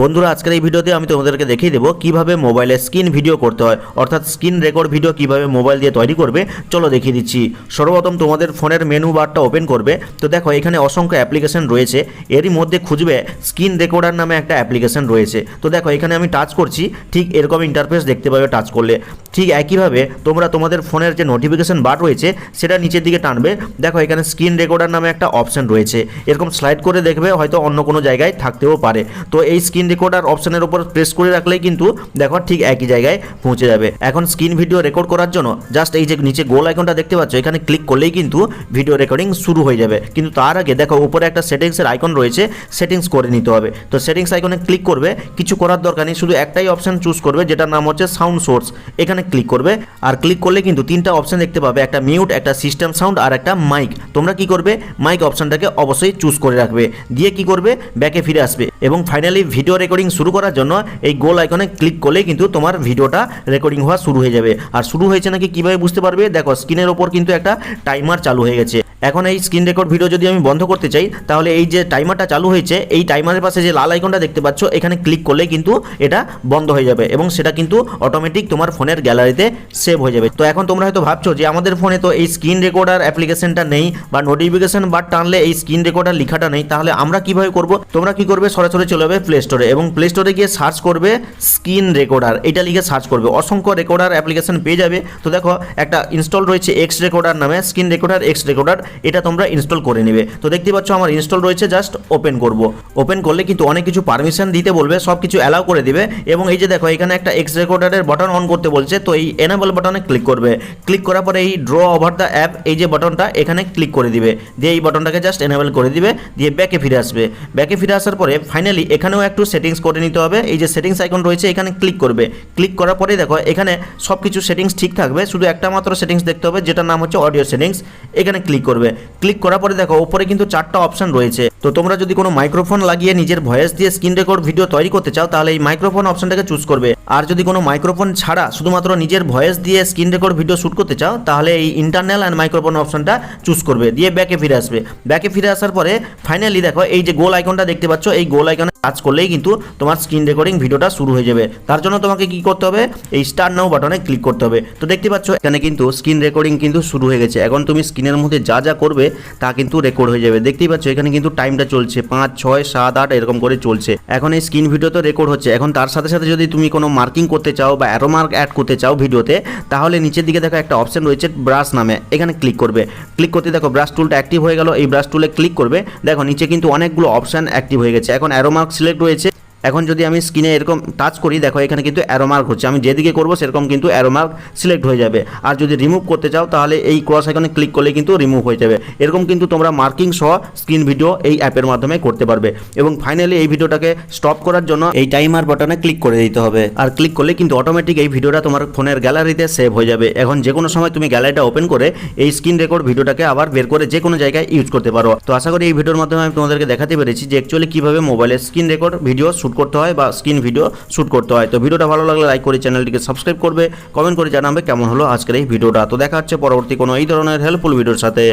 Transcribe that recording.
বন্ধুরা, আজকের এই ভিডিওতে আমি তোমাদেরকে দেখিয়ে দেবো কীভাবে মোবাইলে স্ক্রিন ভিডিও করতে হয়, অর্থাৎ স্ক্রিন রেকর্ড ভিডিও কীভাবে মোবাইল দিয়ে তৈরি করবে, চলো দেখিয়ে দিচ্ছি। সর্বপ্রথম তোমাদের ফোনের মেনু বারটা ওপেন করবে, তো দেখো এখানে অসংখ্য অ্যাপ্লিকেশন রয়েছে, এরই মধ্যে খুঁজবে স্ক্রিন রেকর্ডার নামে একটা অ্যাপ্লিকেশন রয়েছে। তো দেখো এখানে আমি টাচ করছি, ঠিক এরকম ইন্টারফেস দেখতে পাবে টাচ করলে। ঠিক একইভাবে তোমরা তোমাদের ফোনের যে নোটিফিকেশন বার রয়েছে, সেটা নিচের দিকে টানবে, দেখো এখানে স্ক্রিন রেকর্ডার নামে একটা অপশন রয়েছে। এরকম স্লাইড করে দেখবে, হয়তো অন্য কোনো জায়গায় থাকতেও পারে। তো এই স্ক্রিন রেকর্ডার অপশনের উপর প্রেস করে রাখলেই কিন্তু দেখো ঠিক একই জায়গায় পৌঁছে যাবে। এখন স্ক্রিন ভিডিও রেকর্ড করার জন্য জাস্ট এই যে নিচে গোল আইকনটা দেখতে পাচ্ছ, এখানে ক্লিক করলেই কিন্তু ভিডিও রেকর্ডিং শুরু হয়ে যাবে। কিন্তু তার আগে দেখো উপরে একটা সেটিংসের আইকন রয়েছে সেটিংস করে নিতে হবে। তো সেটিংস আইকনে ক্লিক করবে, কিছু করার দরকার নেই, শুধু একটাই অপশন চুজ করবে, যেটার নাম হচ্ছে সাউন্ড সোর্স এখানে ক্লিক করবে, আর ক্লিক করলে কিন্তু তিনটা অপশন দেখতে পাবে, একটা মিউট একটা সিস্টেম সাউন্ড আর একটা মাইক তোমরা কি করবে? মাইক অপশনটাকে অবশ্যই চুজ করে রাখবে। দিয়ে কি করবে? ব্যাকে ফিরে আসবে। এবং ফাইনালি ভিডিও রেকর্ডিং শুরু করার জন্য এই গোল আইকনে ক্লিক করলেই কিন্তু তোমার ভিডিওটা রেকর্ডিং হওয়া শুরু হয়ে যাবে। আর শুরু হয়েছে নাকি কীভাবে বুঝতে পারবে? দেখো স্ক্রিনের ওপর কিন্তু একটা টাইমার চালু হয়ে গেছে। এখন এই স্ক্রিন রেকর্ড ভিডিও যদি আমি বন্ধ করতে চাই, তাহলে এই যে টাইমারটা চালু হয়েছে, এই টাইমারের পাশে যে লাল আইকনটা দেখতে পাচ্ছ, এখানে ক্লিক করলে কিন্তু এটা বন্ধ হয়ে যাবে এবং সেটা কিন্তু অটোমেটিক তোমার ফোনের গ্যালারিতে সেভ হয়ে যাবে। তো এখন তোমরা হয়তো ভাবছ যে আমাদের ফোনে তো এই স্ক্রিন রেকর্ডার অ্যাপ্লিকেশনটা নেই বা নোটিফিকেশন বার টানলে এই স্ক্রিন রেকর্ডার লেখাটা নেই, তাহলে আমরা কীভাবে করব? তোমরা কি করবে? সরাসরি চলে যাবে প্লে স্টোরে এবং প্লে স্টোরে গিয়ে সার্চ করবে স্ক্রিন রেকর্ডার এটা লিখে সার্চ করবে। অসংখ্য রেকর্ডার অ্যাপ্লিকেশন পেয়ে যাবে। তো দেখো, একটা ইনস্টল রয়েছে এক্স রেকর্ডার নামে স্ক্রিন রেকর্ডার এক্স রেকর্ডার এটা তোমরা ইনস্টল করে নেবে। তো দেখতে পাচ্ছ, আমার ইনস্টল রয়েছে জাস্ট ওপেন করব। ওপেন করলে কিন্তু অনেক কিছু পারমিশন দিতে বলবে সব কিছু অ্যালাউ করে দিবে। এবং এই যে দেখো, এখানে একটা এক্স রেকর্ডারের বাটন অন করতে বলছে, তো এই এনাবল বাটনে ক্লিক করবে। ক্লিক করার পরে এই ড্র ওভার দ্য অ্যাপ এই যে বাটনটা এখানে ক্লিক করে দিবে। দিয়ে এই বাটনটাকে জাস্ট এনেবল করে দিবে। দিয়ে ব্যাকে ফিরে আসবে। ব্যাকে ফিরে আসার পরে ফাইনালি এখানেও একটু সেটিংস করে নিতে হবে। এই যে সেটিংস আইকন রয়েছে, এখানে ক্লিক করবে। ক্লিক করার পরে দেখো, এখানে সব কিছু সেটিংস ঠিক থাকবে। শুধু একটা মাত্র সেটিংস দেখতে হবে, যেটার নাম হচ্ছে অডিও সেটিংস এখানে ক্লিক করবে। ক্লিক করার পরে দেখো, উপরে কিন্তু চারটা অপশন রয়েছে। তো তোমরা যদি কোনো মাইক্রোফোন লাগিয়ে নিজের ভয়েস দিয়ে স্ক্রিন রেকর্ড ভিডিও তৈরি করতে চাও, তাহলে এই মাইক্রোফোন অপশনটাকে চুজ করবে। আর যদি কোনো মাইক্রোফোন ছাড়া শুধুমাত্র নিজের ভয়েস দিয়ে স্ক্রিন রেকর্ড ভিডিও শ্যুট করতে চাও, তাহলে এই ইন্টারনাল অ্যান্ড মাইক্রোফোন অপশনটা চুজ করবে, দিয়ে ব্যাকে ফিরে আসবে। ব্যাকে ফিরে আসার পরে ফাইনালি দেখো, এই যে গোল আইকনটা দেখতে পাচ্ছ, এই গোল আইকনে কাজ করলেই কিন্তু তোমার স্ক্রিন রেকর্ডিং ভিডিওটা শুরু হয়ে যাবে। তার জন্য তোমাকে কি করতে হবে? এই স্টার নাও বাটনে ক্লিক করতে হবে। তো দেখতে পাচ্ছ, এখানে কিন্তু স্ক্রিন রেকর্ডিং কিন্তু শুরু হয়ে গেছে। এখন তুমি স্ক্রিনের মধ্যে যা যা করবে, তা কিন্তু রেকর্ড হয়ে যাবে। দেখতেই পাচ্ছ, এখানে কিন্তু টাইমটা চলছে, পাঁচ, ছয়, সাত, আট, এরকম করে চলছে। এখন এই স্ক্রিন ভিডিও তো রেকর্ড হচ্ছে। এখন তার সাথে সাথে যদি তুমি কোনো মার্কিং করতে চাও বা অ্যারো মার্ক অ্যাড করতে চাও ভিডিওতে, তাহলে নিচের দিকে দেখো একটা অপশন রয়েছে ব্রাশ নামে, এখানে ক্লিক করবে। ক্লিক করতে দেখো ব্রাশ টুলটা অ্যাক্টিভ হয়ে গেল, এই ব্রাশ টুলে ক্লিক করবে। দেখো নিচে কিন্তু অনেকগুলো অপশন অ্যাক্টিভ হয়ে গেছে। এখন অ্যারো মার্ক সিলেক্ট রয়েছে। এখন যদি আমি স্ক্রিনে এরকম টাচ করি, দেখো এখানে কিন্তু অ্যারোমার্ক হচ্ছে। আমি যেদিকে করব, সেরকম কিন্তু অ্যারো মার্ক সিলেক্ট হয়ে যাবে। আর যদি রিমুভ করতে চাও, তাহলে এই ক্রস আইকনে ক্লিক করলে কিন্তু রিমুভ হয়ে যাবে। এরকম কিন্তু তোমরা মার্কিং সহ স্ক্রিন ভিডিও এই অ্যাপের মাধ্যমে করতে পারবে। এবং ফাইনালি এই ভিডিওটাকে স্টপ করার জন্য এই টাইমার বাটনে ক্লিক করে দিতে হবে। আর ক্লিক করলে কিন্তু অটোমেটিক এই ভিডিওটা তোমার ফোনের গ্যালারিতে সেভ হয়ে যাবে। এখন যে কোনো সময় তুমি গ্যালারিটা ওপেন করে এই স্ক্রিন রেকর্ড ভিডিওটাকে আবার বের করে যে কোনো জায়গায় ইউজ করতে পারো। তো আশা করি এই ভিডিওর মাধ্যমে আমি তোমাদেরকে দেখাতে পেরেছি যে অ্যাকচুয়ালি কীভাবে মোবাইলের স্ক্রিন রেকর্ড ভিডিও শ্যুট করতে হয় বা স্ক্রিন ভিডিও শ্যুট করতে হয়। তো ভিডিওটা ভালো লাগলে লাইক করে চ্যানেলটিকে সাবস্ক্রাইব করবে কমেন্ট করে জানাবে কেমন হলো আজকের এই ভিডিওটা। তো দেখা হচ্ছে পরবর্তী কোনো এই ধরনের হেল্পফুল ভিডিওর সাথে।